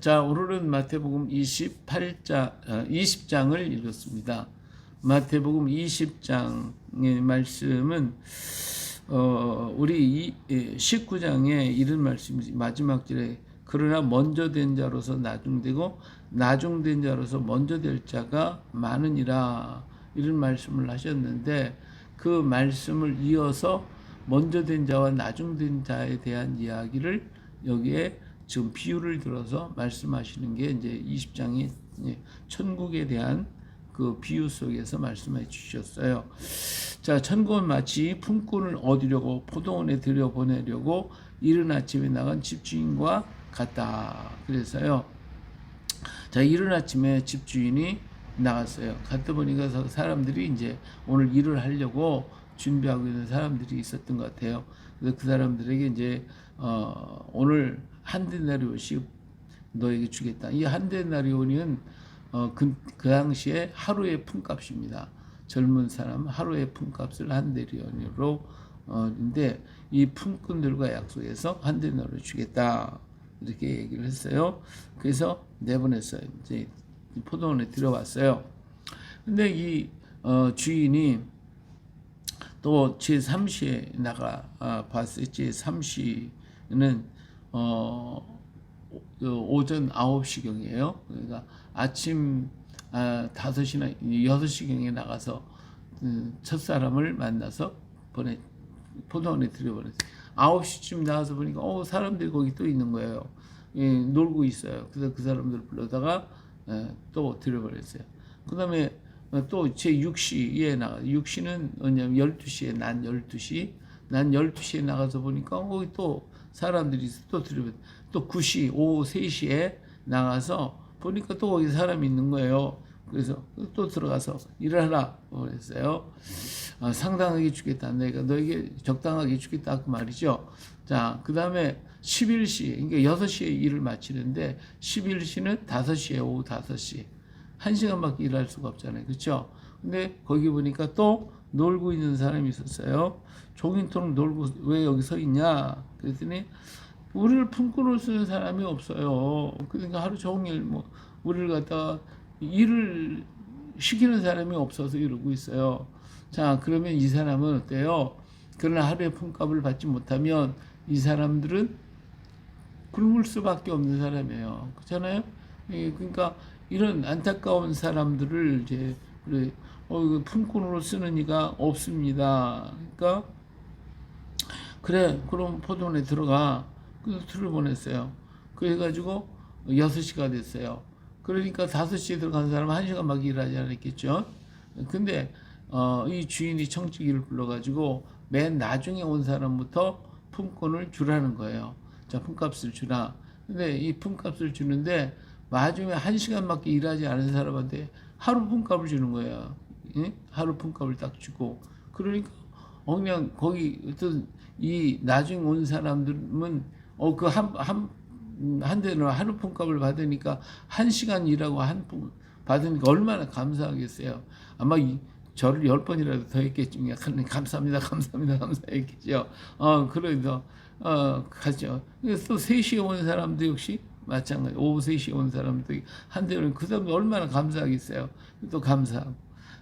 자, 오늘은 마태복음 28장, 20장을 읽었습니다. 마태복음 20장의 말씀은, 어, 우리 19장에 이런 말씀이 마지막 절에 그러나 먼저 된 자로서 나중되고 나중된 자로서 먼저 될 자가 많으니라 이런 말씀을 하셨는데 그 말씀을 이어서 먼저 된 자와 나중된 자에 대한 이야기를 여기에 지금 비유를 들어서 말씀하시는 게 이제 20장이 천국에 대한 그 비유 속에서 말씀해 주셨어요. 자, 천국은 마치 품꾼을 얻으려고 포도원에 들여보내려고 이른 아침에 나간 집주인과 같다. 그래서요. 자, 이른 아침에 집주인이 나갔어요. 갔다 보니까 사람들이 이제 오늘 일을 하려고 준비하고 있는 사람들이 있었던 것 같아요. 그래서 그 사람들에게 이제 어, 오늘 한 데나리온씩 너에게 주겠다. 이 한 데나리온은 어, 그, 그 당시에 하루의 품값입니다. 젊은 사람 하루의 품값을 한 데나리온으로 어, 인데 이 품꾼들과 약속해서 한 데나리온 주겠다. 이렇게 얘기를 했어요. 그래서 내보냈어요. 이제 포도원에 들어왔어요. 근데 이 어, 주인이 또 제3시에 나가 아, 봤을 제3시는 어, 그 오전 9시경이에요. 그러니까 아침 아, 5시나 6시경에 나가서 음, 첫사람을 만나서 보내 포도원에 들여보냈어요. 9시쯤 나가서 보니까 어 사람들이 거기 또 있는 거예요. 예, 놀고 있어요. 그래서 그 사람들 불러다가 예, 또 들여보냈어요. 그 다음에 또 제 6시에 나가 6시는 뭐냐면 12시에 난 12시 난 12시에 나가서 보니까 거기 또 사람들이 또 들으면 또 9시 오후 3시에 나가서 보니까 또 거기 사람이 있는 거예요. 그래서 또 들어가서 일을 하라 그랬어요. 아, 상당하게 주겠다. 내가 너에게 적당하게 주겠다 그 말이죠. 자, 그 다음에 11시, 그러니까 6시에 일을 마치는데 11시는 5시에 오후 5시. 한 시간밖에 일할 수가 없잖아요. 그렇죠? 근데 거기 보니까 또 놀고 있는 사람이 있었어요. 종인토록 놀고 왜 여기 서 있냐? 그랬더니 우리를 품꾼으로 쓰는 사람이 없어요. 그러니까 하루 종일 뭐 우리를 갖다 일을 시키는 사람이 없어서 이러고 있어요. 자, 그러면 이 사람은 어때요? 그러나 하루에 품값을 받지 못하면 이 사람들은 굶을 수밖에 없는 사람이에요. 그렇잖아요? 예, 그러니까 이런 안타까운 사람들을 이제 그래 어 이거 품꾼으로 쓰는 이가 없습니다. 그러니까 그래 그럼 포도원에 들어가 그래서 틀을 보냈어요. 그래가지고 6시가 됐어요. 그러니까 5시에 들어간 사람은 1시간밖에 일하지 않았겠죠. 근데 어, 이 주인이 청지기를 불러가지고 맨 나중에 온 사람부터 품권을 주라는 거예요. 자, 품값을 주라. 근데 이 품값을 주는데 마중에 한 시간밖에 일하지 않은 사람한테 하루 품값을 주는 거예요. 예? 하루 품값을 딱 주고. 그러니까 어 그냥 거기 어떤 이 나중에 온 사람들은 어 그 한 한 한 대는 하루 품값을 받으니까 한 시간 일하고 한품 받으니까 얼마나 감사하겠어요. 아마 이, 저를 열 번이라도 더 했겠지. 감사합니다, 감사합니다, 감사했겠죠. 어, 그래서, 어, 가죠. 그래서 또 3시에 온 사람도 역시 마찬가지. 오후 3시에 온 사람도 한 대는 그 사람도 얼마나 감사하겠어요. 또 감사하고.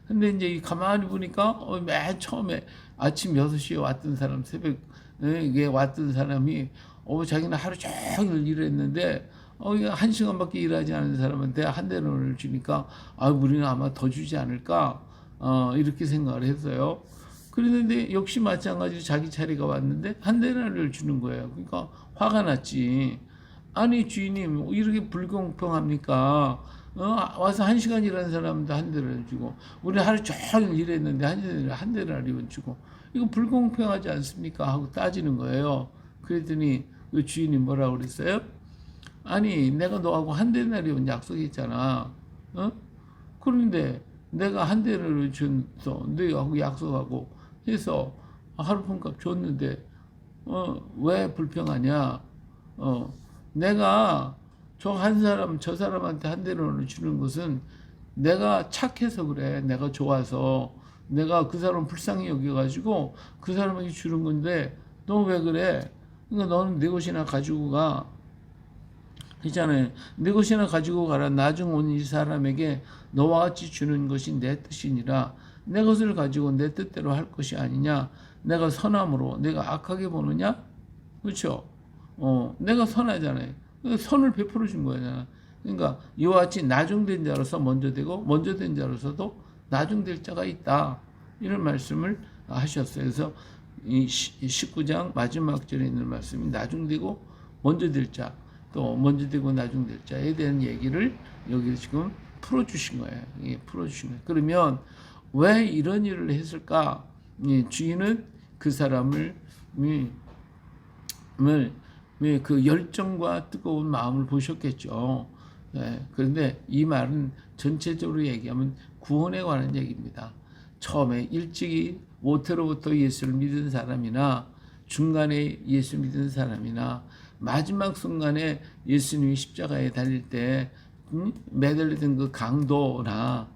근데 이제 가만히 보니까, 어, 맨 처음에 아침 6시에 왔던 사람, 새벽에 왔던 사람이, 어, 자기는 하루 종일 일했는데, 어, 한 시간밖에 일하지 않은 사람한테 한 대를 주니까, 아, 우리는 아마 더 주지 않을까. 어, 이렇게 생각을 했어요. 그랬는데 역시 마찬가지로 자기 차례가 왔는데 한 대나리를 주는 거예요. 그러니까 화가 났지. 아니 주인님 뭐 이렇게 불공평합니까? 어, 와서 한 시간 일하는 사람도 한 대를 주고 우리 하루 종일 일했는데 한 대를 한 대나리만 주고 이거 불공평하지 않습니까? 하고 따지는 거예요. 그랬더니 그 주인이 뭐라고 그랬어요? 아니 내가 너하고 한 대나리온 약속했잖아. 어? 그런데 내가 한 대를 준서 너하고 약속하고 해서 하루 품값 줬는데 어 왜 불평하냐 어 내가 저 한 사람 저 사람한테 한 대를 주는 것은 내가 착해서 그래 내가 좋아서 내가 그 사람 불쌍히 여겨가지고 그 사람에게 주는 건데 너 왜 그래 그러니까 너는 네 옷이나 가지고 가 있잖아요. 내 것이나 가지고 가라. 나중 온 이 사람에게 너와 같이 주는 것이 내 뜻이니라. 내 것을 가지고 내 뜻대로 할 것이 아니냐. 내가 선함으로 내가 악하게 보느냐? 그렇죠? 어, 내가 선하잖아요. 그 선을 베풀어 준 거잖아. 그러니까 이와 같이 나중된 자로서 먼저 되고 먼저 된 자로서도 나중될 자가 있다. 이런 말씀을 하셨어요. 그래서 이 19장 마지막 절에 있는 말씀이 나중되고 먼저 될 자, 또 먼저 되고 나중될 자에 대한 얘기를 여기 지금 풀어주신 거예요. 예, 풀어주신 거예요. 그러면 왜 이런 일을 했을까? 예, 주인은 그 사람을 예, 그 열정과 뜨거운 마음을 보셨겠죠. 예, 그런데 이 말은 전체적으로 얘기하면 구원에 관한 얘기입니다. 처음에 일찍이 모태로부터 예수를 믿은 사람이나 중간에 예수 믿은 사람이나 마지막 순간에 예수님이 십자가에 달릴 때 음? 매달리던 그 강도나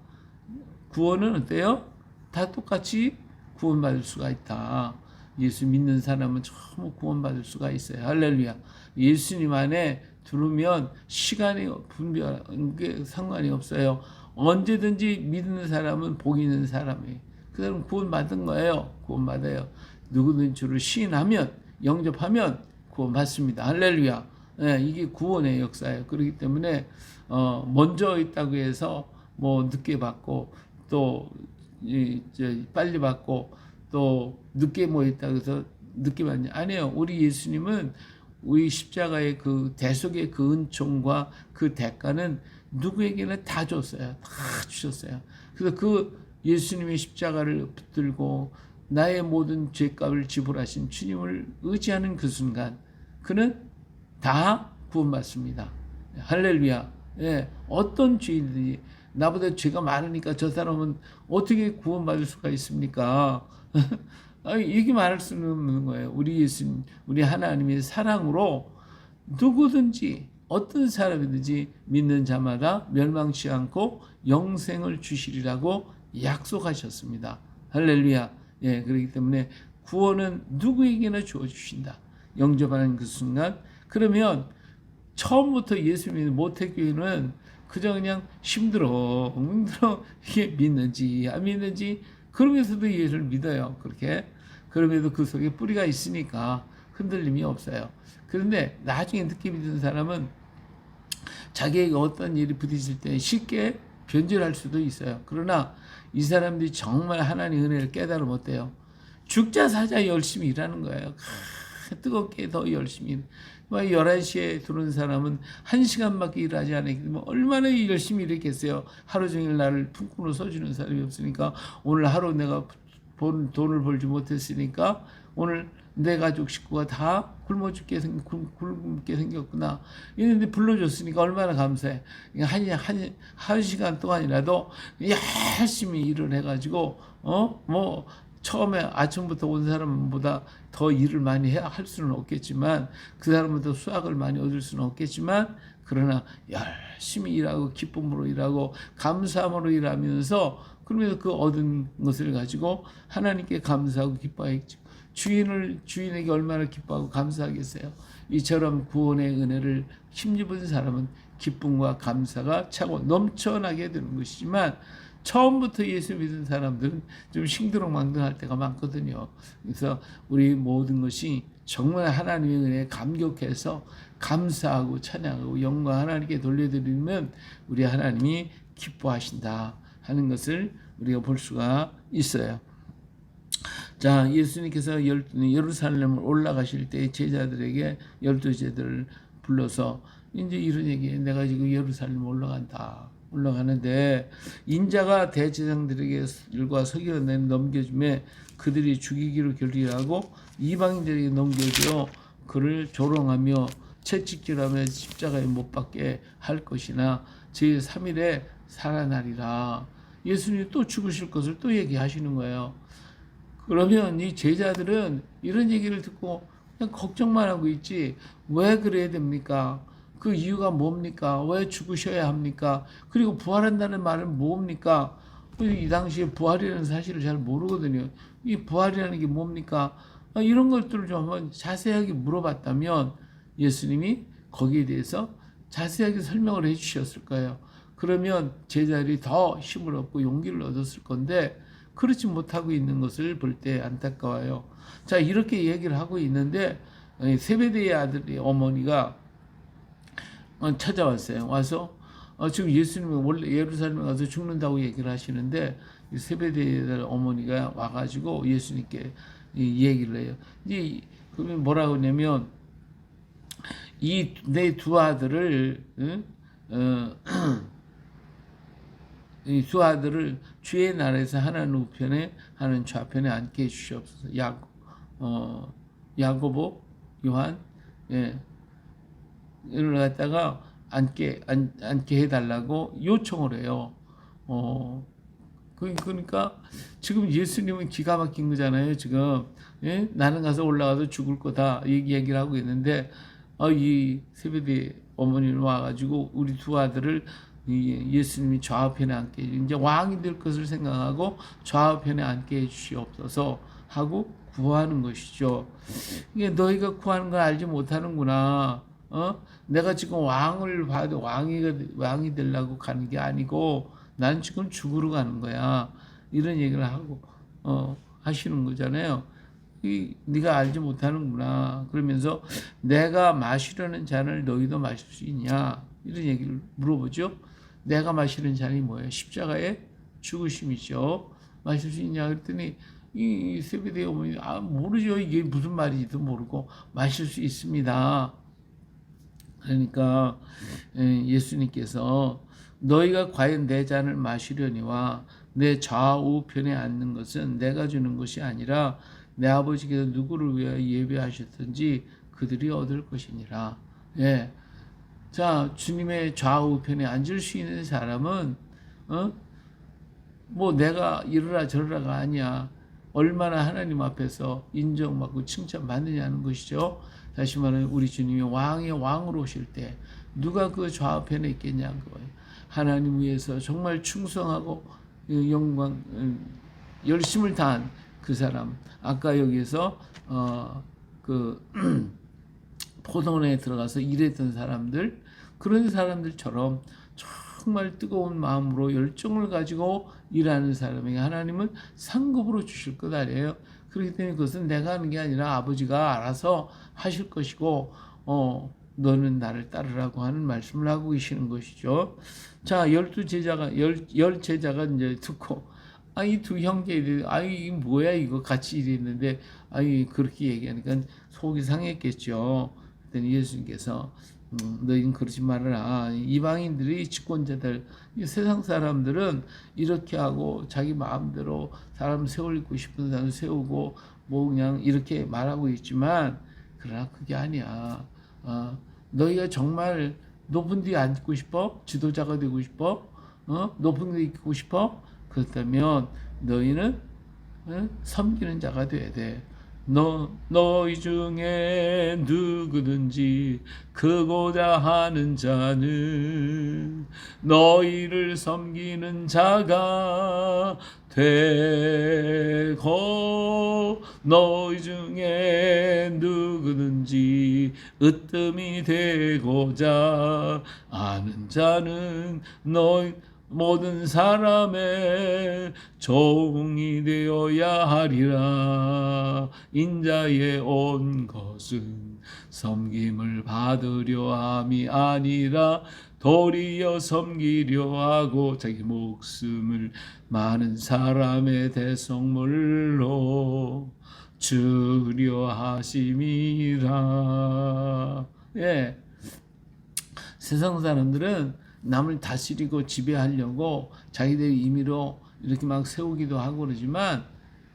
구원은 어때요? 다 똑같이 구원받을 수가 있다. 예수 믿는 사람은 전부 구원받을 수가 있어요. 할렐루야. 예수님 안에 들으면 시간이 분별, 게 상관이 없어요. 언제든지 믿는 사람은 복 있는 사람이에요. 그 사람은 구원받은 거예요. 구원받아요. 누구든 주를 시인하면, 영접하면 구원받습니다. 할렐루야. 네, 이게 구원의 역사예요. 그렇기 때문에, 어, 먼저 있다고 해서 뭐 늦게 받고, 또, 이, 저, 빨리 받고, 또 늦게 뭐 있다고 해서 늦게 받냐. 아니에요. 우리 예수님은 우리 십자가의 그 대속의 그 은총과 그 대가는 누구에게나 다 줬어요. 다 주셨어요. 그래서 그 예수님의 십자가를 붙들고 나의 모든 죄값을 지불하신 주님을 의지하는 그 순간 그는 다 구원받습니다. 할렐루야. 예, 어떤 죄인들이 나보다 죄가 많으니까 저 사람은 어떻게 구원받을 수가 있습니까? 이게 말할 수는 없는 거예요. 우리 예수님, 우리 하나님의 사랑으로 누구든지 어떤 사람이든지 믿는 자마다 멸망치 않고 영생을 주시리라고 약속하셨습니다. 할렐루야. 예, 그렇기 때문에 구원은 누구에게나 주어 주신다. 영접하는 그 순간 그러면 처음부터 예수 믿는 모태교회는 그저 그냥 힘들어 힘들어 이게 믿는지 안 믿는지 그러면서도 예수를 믿어요. 그렇게 그럼에도 그 속에 뿌리가 있으니까 흔들림이 없어요. 그런데 나중에 늦게 믿는 사람은 자기에게 어떤 일이 부딪힐 때 쉽게 변절할 수도 있어요. 그러나 이 사람들이 정말 하나님 은혜를 깨달으면 어때요? 죽자 사자 열심히 일하는 거예요. 뜨겁게 더 열심히. 11시에 들어온 사람은 1시간밖에 일하지 않았기 때문에 얼마나 열심히 일했겠어요. 하루 종일 나를 품고로 써주는 사람이 없으니까 오늘 하루 내가 돈, 돈을 벌지 못했으니까 오늘 내 가족 식구가 다 굶어 죽게 생, 굶게 생겼구나. 이랬는데 불러줬으니까 얼마나 감사해. 한, 한, 한 시간 동안이라도 열심히 일을 해가지고, 어? 뭐, 처음에 아침부터 온 사람보다 더 일을 많이 해야 할 수는 없겠지만 그 사람보다 수확을 많이 얻을 수는 없겠지만 그러나 열심히 일하고 기쁨으로 일하고 감사함으로 일하면서 그러면서 그 얻은 것을 가지고 하나님께 감사하고 기뻐했죠. 주인을 주인에게 얼마나 기뻐하고 감사하겠어요. 이처럼 구원의 은혜를 힘입은 사람은 기쁨과 감사가 차고 넘쳐나게 되는 것이지만 처음부터 예수 믿은 사람들은 좀 싱드렁망둥할 때가 많거든요. 그래서 우리 모든 것이 정말 하나님의 은혜에 감격해서 감사하고 찬양하고 영광 하나님께 돌려드리면 우리 하나님이 기뻐하신다 하는 것을 우리가 볼 수가 있어요. 자, 예수님께서 예루살렘을 올라가실 때 제자들에게 열두 제자들을 불러서 이제 이런 얘기 내가 지금 예루살렘 올라간다. 올라가는데 인자가 대제사장들에게 일과 서기를 넘겨주매 그들이 죽이기로 결의하고 이방인들에게 넘겨줘 그를 조롱하며 채찍질하며 십자가에 못 박게 할 것이나 제3일에 살아나리라. 예수님이 또 죽으실 것을 또 얘기하시는 거예요. 그러면 이 제자들은 이런 얘기를 듣고 그냥 걱정만 하고 있지 왜 그래야 됩니까? 그 이유가 뭡니까? 왜 죽으셔야 합니까? 그리고 부활한다는 말은 뭡니까? 이 당시에 부활이라는 사실을 잘 모르거든요. 이 부활이라는 게 뭡니까? 아, 이런 것들을 좀 한번 자세하게 물어봤다면 예수님이 거기에 대해서 자세하게 설명을 해 주셨을 거예요. 그러면 제자들이 더 힘을 얻고 용기를 얻었을 건데 그렇지 못하고 있는 것을 볼 때 안타까워요. 자 이렇게 얘기를 하고 있는데 어, 세베대의 아들이 어머니가 어, 찾아왔어요. 와서 어, 지금 예수님이 원래 예루살렘에 가서 죽는다고 얘기를 하시는데 이 세베대의 어머니가 와가지고 예수님께 이 얘기를 해요. 이제 그러면 뭐라고 하냐면 이 내 두 아들을 응? 어, 이두 아들을 주의 나라에서 하나는 우편에 하나는 좌편에 앉게 해주시옵소서. 야, 어, 야고보, 요한, 예, 이 를 갖다가 앉게 앉, 앉게 해달라고 요청을 해요. 어, 그- 그러니까 지금 예수님은 기가 막힌 거잖아요. 지금 예? 나는 가서 올라가서 죽을 거다 이 얘기를 하고 있는데 어, 이 세베대 어머니는 와가지고 우리 두 아들을 이 예수님이 좌우편에 앉게 이제 왕이 될 것을 생각하고 좌우편에 앉게 해주시옵소서 하고 구하는 것이죠. 이게 너희가 구하는 걸 알지 못하는구나. 어? 내가 지금 왕을 봐도 왕이 왕이 되려고 가는 게 아니고 난 지금 죽으러 가는 거야. 이런 얘기를 하고 어 하시는 거잖아요. 이 네가 알지 못하는구나. 그러면서 내가 마시려는 잔을 너희도 마실 수 있냐? 이런 얘기를 물어보죠. 내가 마시는 잔이 뭐예요? 십자가의 죽으심이죠. 마실 수 있냐? 그랬더니 이 세베대 어머니 아 모르죠. 이게 무슨 말인지도 모르고 마실 수 있습니다. 그러니까 예, 예수님께서 너희가 과연 내 잔을 마시려니와 내 좌우편에 앉는 것은 내가 주는 것이 아니라 내 아버지께서 누구를 위하여 예배하셨든지 그들이 얻을 것이니라. 예. 자, 주님의 좌우편에 앉을 수 있는 사람은 어? 뭐 내가 이러라 저러라가 아니야. 얼마나 하나님 앞에서 인정받고 칭찬받느냐는 것이죠. 다시 말하면 우리 주님이 왕의 왕으로 오실 때 누가 그 좌우편에 있겠냐는 거예요. 하나님 위해서 정말 충성하고 이 영광 음, 열심을 다한 그 사람. 아까 여기에서 어그 포도원에 들어가서 일했던 사람들 그런 사람들처럼 정말 뜨거운 마음으로 열정을 가지고 일하는 사람에게 하나님은 상급으로 주실 것 아니에요. 그렇기 때문에 그것은 내가 하는 게 아니라 아버지가 알아서 하실 것이고 어 너는 나를 따르라고 하는 말씀을 하고 계시는 것이죠. 자, 열두 제자가 열, 열 제자가 이제 듣고 아 이 두 형제들이 아 이게 뭐야 이거 같이 일했는데 아이 그렇게 얘기하니까 속이 상했겠죠. 그랬더니 예수님께서 음, 너희는 그러지 말아라. 이방인들이 집권자들, 이 세상 사람들은 이렇게 하고 자기 마음대로 사람 세우고 싶은 사람 세우고 뭐 그냥 이렇게 말하고 있지만 그러나 그게 아니야. 어, 너희가 정말 높은 데 앉고 싶어? 지도자가 되고 싶어? 어? 높은 데 있고 싶어? 그렇다면 너희는 어? 섬기는 자가 돼야 돼. 너, 너희 중에 누구든지 크고자 하는 자는 너희를 섬기는 자가 되고 너희 중에 누구든지 으뜸이 되고자 아는 자는 너희 모든 사람의 종이 되어야 하리라. 인자에 온 것은 섬김을 받으려 함이 아니라 도리어 섬기려 하고 자기 목숨을 많은 사람의 대성물로 주려 하심이라 예 세상 사람들은 남을 다스리고 지배하려고 자기들 임의로 이렇게 막 세우기도 하고 그러지만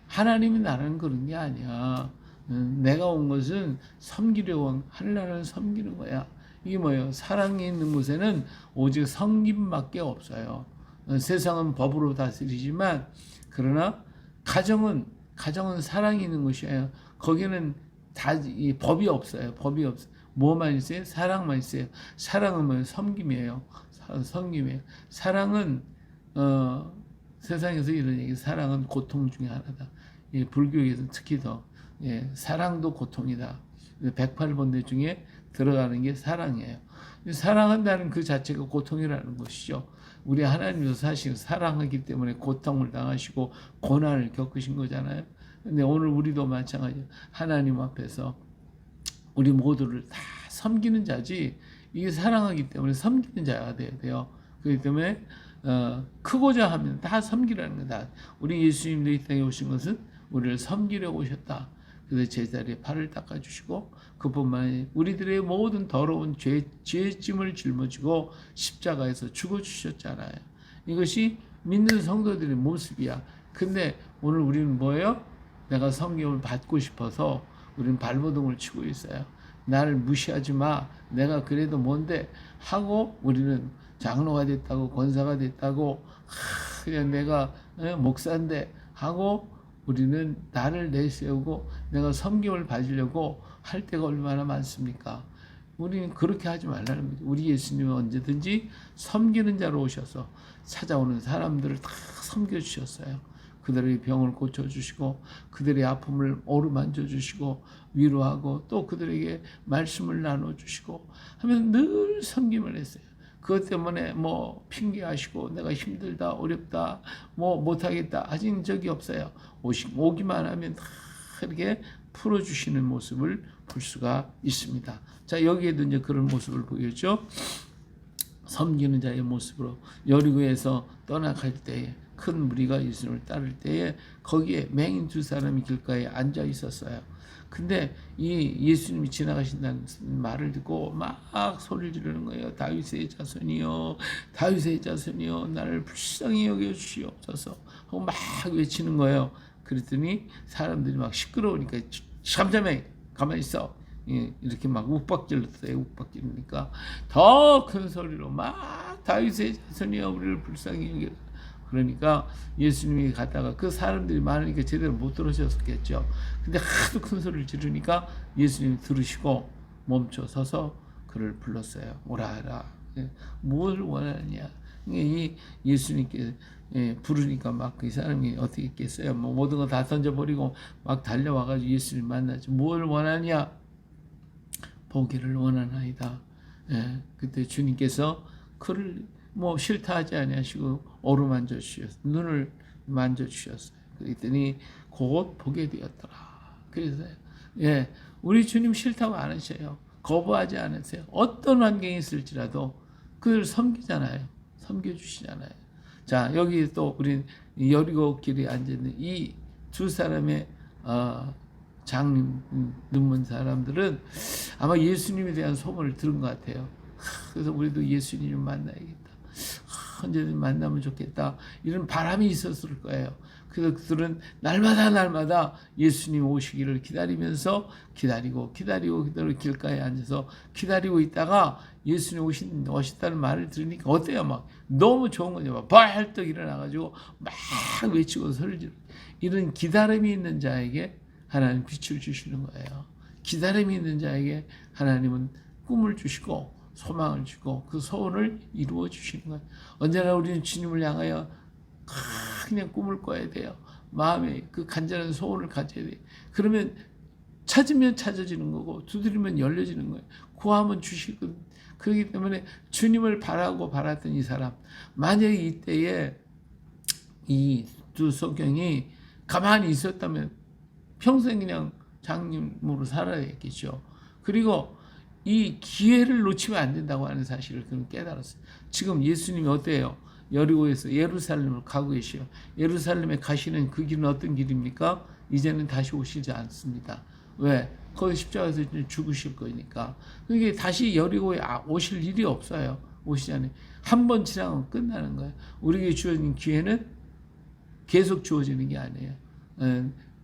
하나님이 나라는 그런 게 아니야. 음, 내가 온 것은 섬기려고 온 하나님을 섬기는 거야. 이게 뭐예요? 사랑이 있는 곳에는 오직 섬김밖에 없어요. 어, 세상은 법으로 다스리지만 그러나 가정은 가정은 사랑이 있는 곳이에요. 거기는 다 이 법이 없어요. 법이 없어. 뭐만 있어요? 사랑만 있어요. 사랑은 뭐예요? 섬김이에요. 사- 섬김이에요. 사랑은 어, 세상에서 이런 얘기, 사랑은 고통 중에 하나다. 예, 불교에서 특히 더 예, 사랑도 고통이다. 108번대 중에 들어가는 게 사랑이에요. 사랑한다는 그 자체가 고통이라는 것이죠. 우리 하나님도 사실 사랑하기 때문에 고통을 당하시고 고난을 겪으신 거잖아요. 근데 오늘 우리도 마찬가지예요. 하나님 앞에서 우리 모두를 다 섬기는 자지 이게 사랑하기 때문에 섬기는 자가 돼야 돼요. 그렇기 때문에 어, 크고자 하면 다 섬기라는 거다. 우리 예수님도 이 땅에 오신 것은 우리를 섬기려고 오셨다. 그래서 제자리에 팔을 닦아주시고 그뿐만 아니라 우리들의 모든 더러운 죄, 죄짐을 짊어지고 십자가에서 죽어주셨잖아요. 이것이 믿는 성도들의 모습이야. 근데 오늘 우리는 뭐예요? 내가 성경을 받고 싶어서 우리는 발버둥을 치고 있어요. 나를 무시하지 마. 내가 그래도 뭔데 하고 우리는 장로가 됐다고 권사가 됐다고 하, 그냥 내가 어, 목사인데 하고 우리는 나를 내세우고 내가 섬김을 받으려고 할 때가 얼마나 많습니까? 우리는 그렇게 하지 말라는 거죠. 우리 예수님은 언제든지 섬기는 자로 오셔서 찾아오는 사람들을 다 섬겨 주셨어요. 그들의 병을 고쳐 주시고 그들의 아픔을 어루만져 주시고 위로하고 또 그들에게 말씀을 나눠 주시고 하면 늘 섬김을 했어요. 그것 때문에 뭐 핑계하시고 내가 힘들다 어렵다 뭐 못하겠다 하신 적이 없어요. 오시, 오기만 하면 다 이렇게 풀어주시는 모습을 볼 수가 있습니다. 자 여기에도 이제 그런 모습을 보였죠. 섬기는 자의 모습으로 여리고에서 떠나갈 때에 큰 무리가 예수님을 따를 때에 거기에 맹인 두 사람이 길가에 앉아 있었어요. 근데 이 예수님이 지나가신다는 말을 듣고 막 소리를 지르는 거예요. 다윗의 자손이요, 다윗의 자손이요, 나를 불쌍히 여겨 주시옵소서 하고 막 외치는 거예요. 그랬더니 사람들이 막 시끄러우니까 잠잠해 가만히 있어. 예, 이렇게 막 욱박질렀어요. 욱박질르니까 더 큰 소리로 막 다윗의 자손이여 우리를 불쌍히 여겨 그러니까 예수님이 갔다가 그 사람들이 많으니까 제대로 못 들으셨겠죠. 근데 하도 큰 소리를 지르니까 예수님이 들으시고 멈춰 서서 그를 불렀어요. 오라라. 예, 뭘 원하느냐. 이 예수님께 예, 부르니까 막 그 사람이 어떻게 있겠어요? 뭐 모든 거 다 던져버리고 막 달려와가지고 예수님 만나지. 뭘 원하냐? 보기를 원하나이다. 예, 그때 주님께서 그를 뭐 싫다 하지 아니하시고 어루만져 주셨어요. 눈을 만져 주셨어요. 그랬더니 곧 보게 되었더라. 그래서 예, 우리 주님 싫다고 안 하셔요. 거부하지 않으세요. 어떤 환경이 있을지라도 그를 섬기잖아요. 섬겨 주시잖아요. 자, 여기 또 우리 여리고 길에 앉아 있는 이 두 사람의 어, 장님 눈먼 사람들은 아마 예수님에 대한 소문을 들은 것 같아요. 그래서 우리도 예수님을 만나야겠다. 언제든 만나면 좋겠다. 이런 바람이 있었을 거예요. 그래서 그들은 날마다 날마다 예수님 오시기를 기다리면서 기다리고 기다리고 기다리고 길가에 앉아서 기다리고 있다가 예수님 오신 오셨다는 말을 들으니까 어때요? 막 너무 좋은 거죠. 막 벌떡 일어나가지고 막 외치고 소리를 지르. 이런 기다림이 있는 자에게 하나님 빛을 주시는 거예요. 기다림이 있는 자에게 하나님은 꿈을 주시고 소망을 주고 그 소원을 이루어 주시는 거예요. 언제나 우리는 주님을 향하여 그냥 꿈을 꿔야 돼요. 마음에 그 간절한 소원을 가져야 돼요. 그러면 찾으면 찾아지는 거고 두드리면 열려지는 거예요. 구하면 주시거든. 그렇기 때문에 주님을 바라고 바랐던 이 사람 만약에 이때에 이두 소경이 가만히 있었다면 평생 그냥 장님으로 살아야겠죠. 그리고 이 기회를 놓치면 안 된다고 하는 사실을 그는 깨달았어요. 지금 예수님이 어때요? 여리고에서 예루살렘을 가고 계시요. 예루살렘에 가시는 그 길은 어떤 길입니까? 이제는 다시 오시지 않습니다. 왜? 거기 십자가에서 죽으실 거니까. 그게 다시 여리고에 아, 오실 일이 없어요. 오시잖아요. 한 번 지나면 끝나는 거예요. 우리에게 주어진 기회는 계속 주어지는 게 아니에요.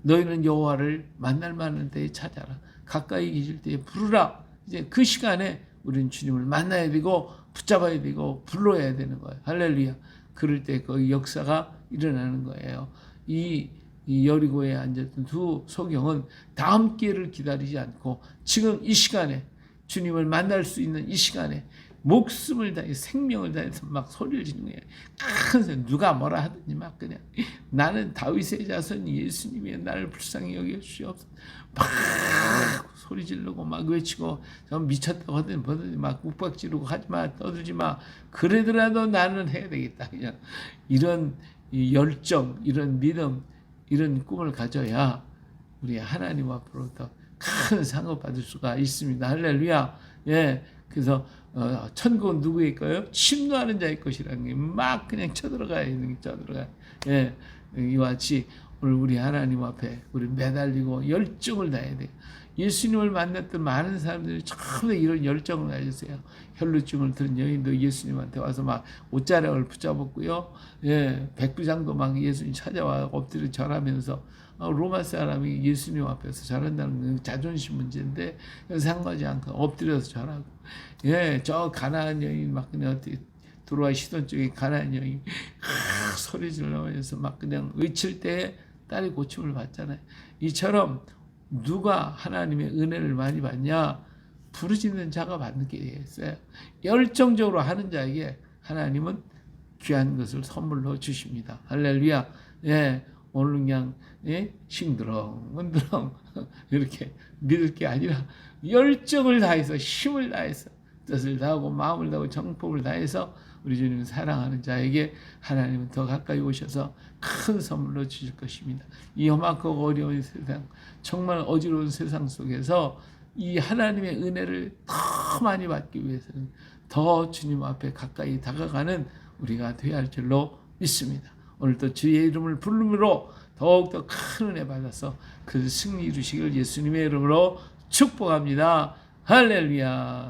너희는 여호와를 만날 만한 때에 찾아라. 가까이 계실 때에 부르라. 이제 그 시간에 우리는 주님을 만나야 되고 붙잡아야 되고 불러야 되는 거예요. 할렐루야. 그럴 때 그 역사가 일어나는 거예요. 이, 이 여리고에 앉았던 두 소경은 다음 기회를 기다리지 않고 지금 이 시간에 주님을 만날 수 있는 이 시간에 목숨을 다해 생명을 다해서 막 소리를 지는 거예요. 큰 소리 누가 뭐라 하든지 막 그냥 나는 다윗의 자손 예수님이 나를 불쌍히 여겨 주시옵소서. 막 소리 지르고 막 외치고 저 미쳤다고 하더니 뭐든지 막 욱박 지르고 하지 마 떠들지 마. 그래더라도 나는 해야 되겠다. 그냥 이런 이 열정 이런 믿음 이런 꿈을 가져야 우리 하나님 앞으로부터 큰 상을 받을 수가 있습니다. 할렐루야. 예. 그래서 어, 천국은 누구의 거예요? 침노하는 자의 것이라는 게 막 그냥 쳐들어가야 되는 게 쳐들어가. 예, 이와 같이 오늘 우리 하나님 앞에 우리 매달리고 열정을 다해야 돼요. 예수님을 만났던 많은 사람들이 처음에 이런 열정을 가졌어요. 혈루증을 들은 여인도 예수님한테 와서 막 옷자락을 붙잡았고요. 예, 백부장도 막 예수님 찾아와 엎드려 절하면서 어, 로마 사람이 예수님 앞에서 절한다는 건 자존심 문제인데 상하지 않고 엎드려서 절하고 예, 저 가나안 여인 막 그냥 어떻게 들어와 시돈 쪽에 가나안 여인 아, 소리 질러면서 막 그냥 외칠 때 딸이 고침을 받잖아요. 이처럼 누가 하나님의 은혜를 많이 받냐? 부르짖는 자가 받는 게 있어요. 열정적으로 하는 자에게 하나님은 귀한 것을 선물로 주십니다. 할렐루야. 예, 오늘 그냥 예, 싱드렁, 은드렁 이렇게 믿을 게 아니라 열정을 다해서 힘을 다해서 뜻을 다하고 마음을 다하고 정법을 다해서 우리 주님을 사랑하는 자에게 하나님은 더 가까이 오셔서 큰 선물로 주실 것입니다. 이 험악하고 어려운 세상, 정말 어지러운 세상 속에서 이 하나님의 은혜를 더 많이 받기 위해서는 더 주님 앞에 가까이 다가가는 우리가 되어야 할 줄로 믿습니다. 오늘도 주의 이름을 부름으로 더욱더 큰 은혜 받아서 그 승리 이루시길 예수님의 이름으로 축복합니다. 할렐루야.